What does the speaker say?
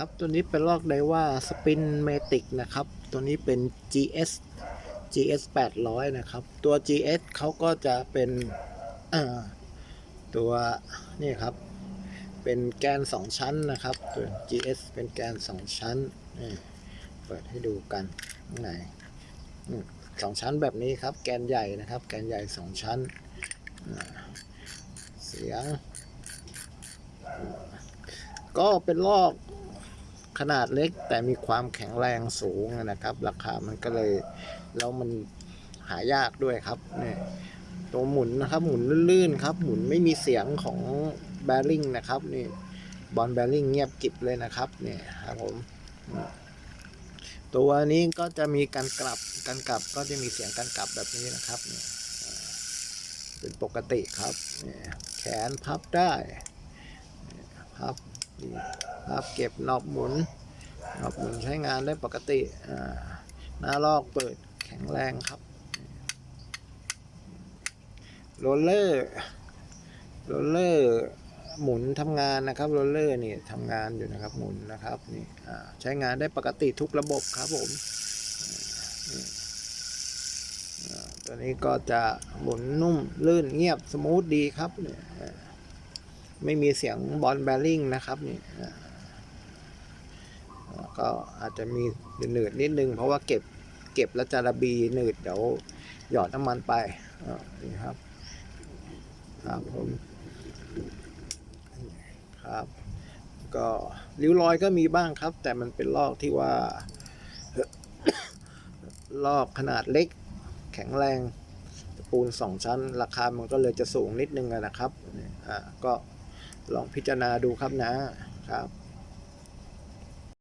ครับตัวนี้เป็นลอกไดว่าสปินเมติกนะครับ ตัวนี้เป็น GS GS 800 นะครับ ตัว GS เขาก็จะเป็นตัวนี่ครับ เป็นแกน 2 ชั้นนะครับตัว GS เป็นแกน 2 ชั้น เปิดให้ดูกันข้างในสองชั้นแบบนี้ครับ แกนใหญ่นะครับ แกนใหญ่ 2 ชั้น เสียง ก็เป็นลอก ขนาดเล็กแต่มีความแข็งแรงสูงนะครับ ราคามันก็เลยแล้วมันหายากด้วยครับเนี่ยตัวหมุนนะครับ หมุนลื่นๆครับ หมุนไม่มีเสียงของแบริ่งนะครับนี่บอลแบริ่งเงียบกิบเลยนะครับเนี่ยครับผมตัวนี้ก็จะมีการกลับการกลับก็จะมีเสียงการกลับแบบนี้นะครับเนี่ยเป็นปกติครับแขนพับได้พับ ครับเก็บนอบหมุนนอบหมุนใช้งานได้ปกติอ่าหน้าลอกเปิดแข็งแรงครับโรลเลอร์โรลเลอร์หมุนทำงานนะครับโรลเลอร์นี่ทำงานอยู่นะครับหมุนนะครับนี่ใช้งานได้ปกติทุกระบบครับผมตัวนี้ก็จะหมุนนุ่มลื่นเงียบสมูทดีครับเนี่ย ไม่มีเสียงบอลแบริ่งนะครับนี่ก็อาจจะมีหนืดนิดนึง เพราะว่าเก็บเก็บแล้วจะระบีหนืดเดี๋ยวหยอดน้ำมันไปนี่ครับครับผมครับก็ริ้วรอยก็มีบ้างครับ แต่มันเป็นลอกที่ว่าลอกขนาดเล็ก แข็งแรงปูนสองชั้น ราคามันก็เลยจะสูงนิดนึงนะครับอ่าก็ ลองพิจารณาดูครับนะครับ